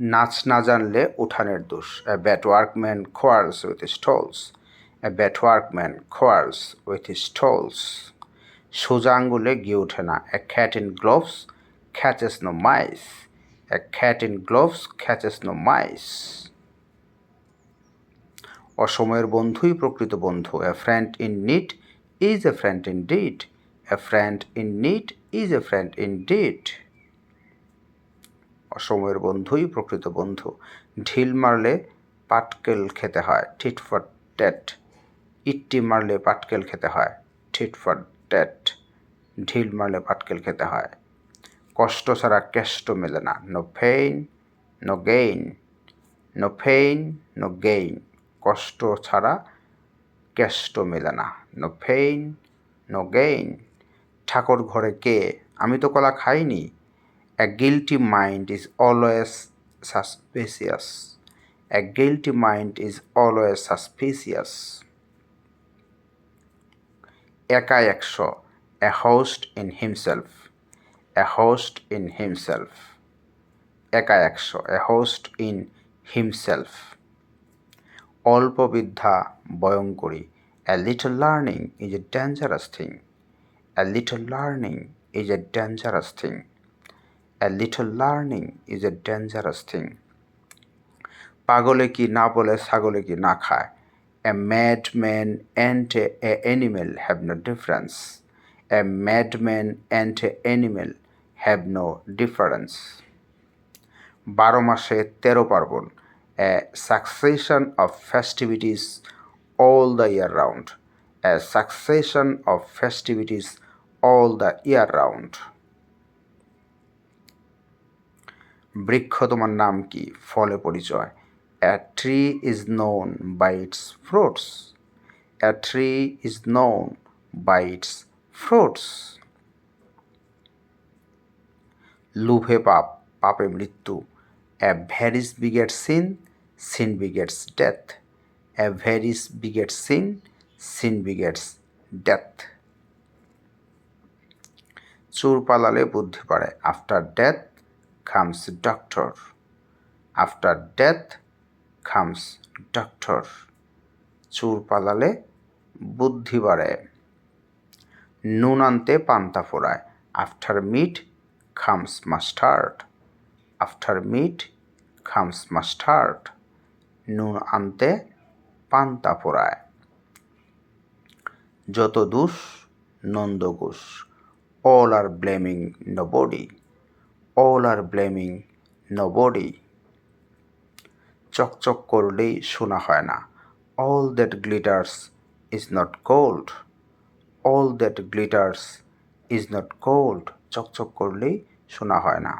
নাচ না জানলে উঠানের দোষ। A bad workman quarrels with tools a bad workman quarrels with tools সোজা আঙ্গুলে গিয়ে ওঠে না। A cat in gloves catches no mice a cat in gloves catches no mice অসময়ের বন্ধুই প্রকৃত বন্ধু। A friend in need is a friend in deed a friend in need is a friend in deed অসময়ের বন্ধুই প্রকৃত বন্ধু। ঢিল মারলে পাটকেল খেতে হয়, টিট ফর ট্যাট। ইট্টি মারলে পাটকেল খেতে হয় ঠিট ফর ট্যাট। ঢিল মারলে পাটকেল খেতে হয়। কষ্ট ছাড়া কেষ্ট মেলে না, no pain, no gain. No pain, no gain. কষ্ট ছাড়া কেষ্ট মেলে না, নো পেইন, নো গেইন। ঠাকুর ঘরে কে? আমি তো কলা খাইনি। a guilty mind is always suspicious a guilty mind is always suspicious একা একশো a host in himself a host in himself একা একশো এ হোস্ট ইন হিমসেলফ অল্প বিদ্যা ভয়ঙ্করী a little learning is a dangerous thing a little learning is a dangerous thing A little learning is a dangerous thing পাগলে কি না বলে ছাগলে কি না খায়? A mad man and a animal have no difference a mad man and a animal have no difference বারো মাসে তেরো পার্বণ। A succession of festivities all the year round a succession of festivities all the year round বৃক্ষ তোমার নাম কি? ফলে পরিচয়। A tree is known by its fruits a tree is known by its fruits লুভে পাপ, পাপে মৃত্যু। A avarice beget sin sin begets death a avarice beget sin sin begets death চুর পালালে বুদ্ধি পারে after death comes doctor after death comes doctor চুর পালালে বুদ্ধি বাড়ে। নুন আনতে পান্তা ফোড়ায়। After meat comes mustard after meat comes mustard নুন আনতে পান্তা ফোড়ায়। যত দুষ নন্দঘোষ all are blaming no body all are blaming no body চকচক করলেই শোনা হয় না। All that glitters is not gold all that glitters is not gold চকচক করলেই শোনা হয় না।